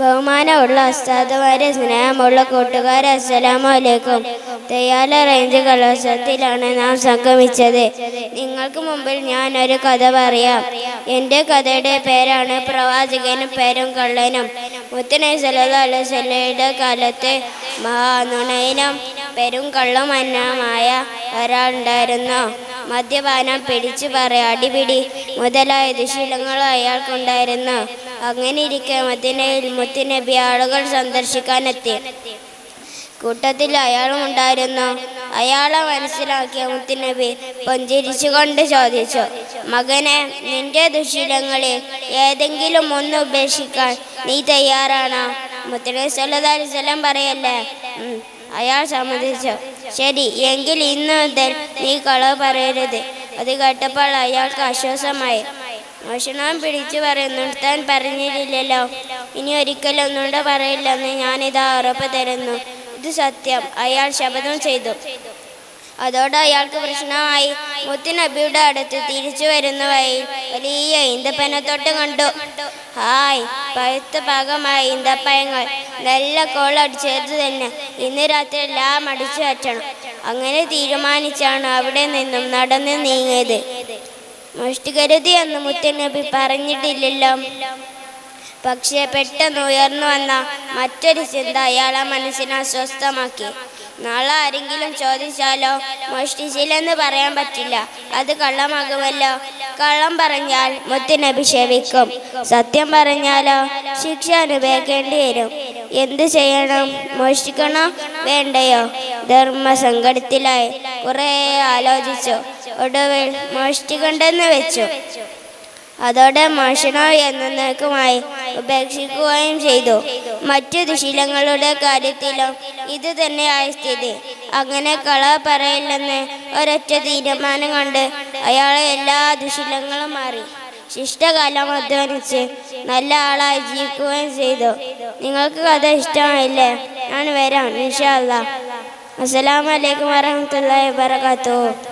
ബഹുമാനമുള്ള ഉസ്താദുമാരെ സ്നേഹമുള്ള കൂട്ടുകാരെ അസ്സലാമു അലൈക്കും. തെയ്യാല റേഞ്ച് കലോത്സവത്തിലാണ് നാം സംഗമിച്ചത്. നിങ്ങൾക്ക് മുമ്പിൽ ഞാൻ ഒരു കഥ പറയാം. എന്റെ കഥയുടെ പേരാണ് പ്രവാചകനും പേരും കള്ളനും. മുത്തനൈ സലഹ് മഹാ കാലത്ത് മഹാനുണയനും പെരും കള്ളുമന്നമായ ഒരാളുണ്ടായിരുന്നു. മദ്യപാനം പിടിച്ചു പറ അടിപിടി മുതലായ ദുശീലങ്ങളും അയാൾക്കുണ്ടായിരുന്നു. അങ്ങനെ ഇരിക്കെ മദിനയിൽ മുത്തുനബി ആളുകൾ സന്ദർശിക്കാനെത്തി. കൂട്ടത്തിൽ അയാളും ഉണ്ടായിരുന്നു. അയാളെ മനസ്സിലാക്കിയ മുത്തുനബി പുഞ്ചിരിച്ചുകൊണ്ട് ചോദിച്ചു മകനെ നിന്റെ ദുശീലങ്ങളിൽ ഏതെങ്കിലും ഒന്ന് ഉപേക്ഷിക്കാൻ നീ തയ്യാറാണോ? മുത്തനബി സല്ലല്ലാഹു അലൈഹി വസല്ലം പറയല്ലേ അയാൾ സമ്മതിച്ചു. ശരി എങ്കിൽ ഇന്ന് മുതൽ നീ കളവ് പറയരുത്. അത് കേട്ടപ്പോൾ അയാൾക്ക് ആശ്വാസമായി. മോഷണം പിടിച്ചു പറയുന്നു താൻ പറഞ്ഞിട്ടില്ലല്ലോ ഇനി ഒരിക്കലും ഒന്നുകൊണ്ട് പറയില്ലെന്ന് ഞാനിതാ ഉറപ്പ് തരുന്നു. ഇത് സത്യം. അയാൾ ശപഥം ചെയ്തു. അതോടെ അയാൾക്ക് പ്രശ്നമായി. മുത്തുനബിയുടെ അടുത്ത് തിരിച്ചു വരുന്ന വലിയ ഈന്തപ്പനത്തോട്ടം കണ്ടു. ഹായ് പഴുത്ത ഭാഗമായി ഈന്തപ്പഴങ്ങൾ. നല്ല കോളടിച്ചത് തന്നെ. ഇന്ന് രാത്രി എല്ലാം അടിച്ചു വെച്ചണം അങ്ങനെ തീരുമാനിച്ചാണ് അവിടെ നിന്നും നടന്ന് നീങ്ങിയത്. മുഷ്ടികരുതി എന്ന് മുത്തുനബി പറഞ്ഞിട്ടില്ലല്ലോ. പക്ഷേ പെട്ടെന്ന് ഉയർന്നു വന്ന മറ്റൊരു ചിന്ത അയാളെ മനസ്സിനെ അസ്വസ്ഥമാക്കി. നാളെ ആരെങ്കിലും ചോദിച്ചാലോ മോഷ്ടിച്ചില്ലെന്ന് പറയാൻ പറ്റില്ല. അത് കള്ളമാകുമല്ലോ. കള്ളം പറഞ്ഞാൽ മുത്തിനഭിഷേവിക്കും സത്യം പറഞ്ഞാലോ ശിക്ഷ അനുഭവിക്കേണ്ടി വരും. എന്ത് ചെയ്യണം? മോഷ്ടിക്കണോ? വേണ്ടയോ? ധർമ്മസങ്കടത്തിലായി കുറേ ആലോചിച്ചു. ഒടുവിൽ മോഷ്ടിക്കണ്ടെന്ന് വെച്ചു. അതോടെ മോഷണം എന്നേക്കുമായി ഉപേക്ഷിക്കുകയും ചെയ്തു. മറ്റു ദുശീലങ്ങളുടെ കാര്യത്തിലും ഇത് തന്നെയായ സ്ഥിതി. അങ്ങനെ കള പറയില്ലെന്ന് ഒരൊറ്റ തീരുമാനം കൊണ്ട് അയാളെ എല്ലാ ദുശീലങ്ങളും മാറി. ശിഷ്ടകാലം അധ്വാനിച്ച് നല്ല ആളായി ജീവിക്കുകയും ചെയ്തു. നിങ്ങൾക്ക് കഥ ഇഷ്ടമായില്ലേ? ഞാൻ വരാം ഇൻഷാ അല്ലാ. അസ്സലാമു അലൈക്കും വറഹ്മത്തുള്ളാഹി വബറകാതുഹു.